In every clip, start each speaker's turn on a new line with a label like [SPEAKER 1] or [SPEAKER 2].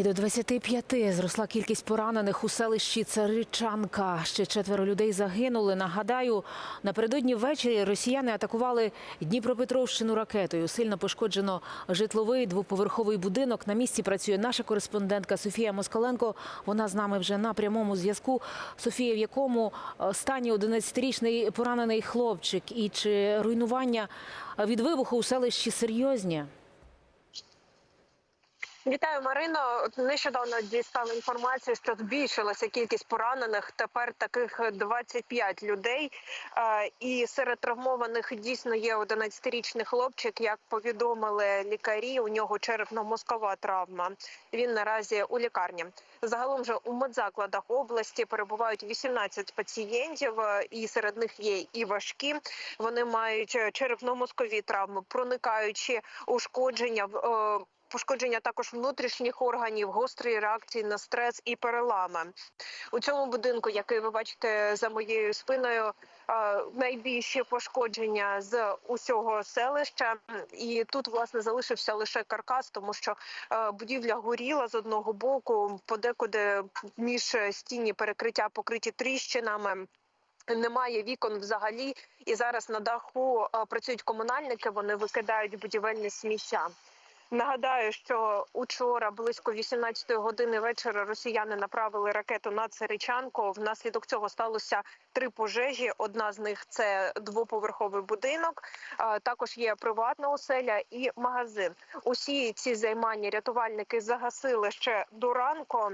[SPEAKER 1] І до 25 зросла кількість поранених у селищі Царичанка. Ще четверо людей загинули. Нагадаю, напередодні ввечері росіяни атакували Дніпропетровщину ракетою. Сильно пошкоджено житловий двоповерховий будинок. На місці працює наша кореспондентка Софія Москаленко. Вона з нами вже на прямому зв'язку. Софія, в якому е, стані 11-річний поранений хлопчик, і чи руйнування від вибуху у селищі серйозні?
[SPEAKER 2] Вітаю, Марино. Нещодавно дістала інформацію, що збільшилася кількість поранених. Тепер таких 25 людей. Е, І серед травмованих дійсно є 11-річний хлопчик. Як повідомили лікарі, у нього черепно-мозкова травма. Він наразі у лікарні. Загалом же у медзакладах області перебувають 18 пацієнтів, е, і серед них є і важкі. Вони мають е, черепно-мозкові травми, проникаючі ушкодження в. Пошкодження також внутрішніх органів, гострі реакції на стрес і перелами у цьому будинку, який ви бачите за моєю спиною. Найбільші пошкодження з усього селища, і тут власне залишився лише каркас, тому що будівля горіла з одного боку, подекуди між стіні перекриття покриті тріщинами. Немає вікон взагалі, і зараз на даху працюють комунальники. Вони викидають будівельне сміття. Нагадаю, що учора близько 18 години вечора росіяни направили ракету на Царичанку. Внаслідок цього сталося три пожежі. Одна з них це двоповерховий будинок. Також є приватна оселя і магазин. Усі ці займання рятувальники загасили ще до ранку.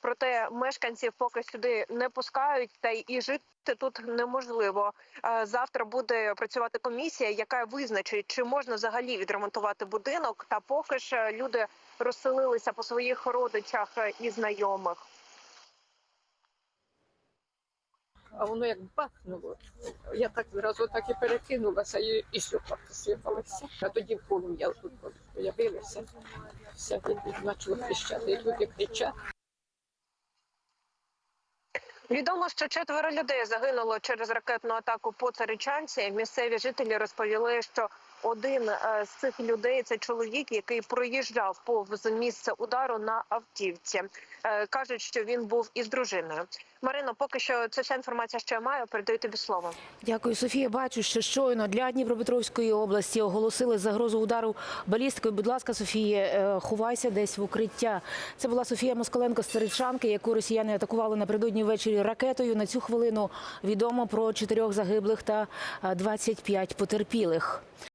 [SPEAKER 2] Проте мешканців поки сюди не пускають, та і жити тут неможливо. Е, Завтра буде працювати комісія, яка визначить, чи можна взагалі відремонтувати будинок. Та поки ж люди розселилися по своїх родичах е, і знайомих.
[SPEAKER 3] а воно як бахнуло. Я так зразу так і перекинулася і, і сюди посипалася. А тоді полум'я тут появилося. Все почало піщати, і люди кричать.
[SPEAKER 2] Відомо, що четверо людей загинуло через ракетну атаку по Царичанці. Місцеві жителі розповіли, що один е, з цих людей це чоловік, який проїжджав повз місце удару на автівці. Е, Кажуть, що він був із дружиною. Марино, поки що це вся інформація, що я маю. Передаю тобі слово.
[SPEAKER 1] Дякую, Софія. Бачу, що щойно для Дніпропетровської області оголосили загрозу удару балістикою. Будь ласка, Софія, е, ховайся десь в укриття. Це була Софія Москаленко з Царичанки, яку росіяни атакували напередодні ввечері ракетою. На цю хвилину відомо про чотирьох загиблих та е, 25 потерпілих.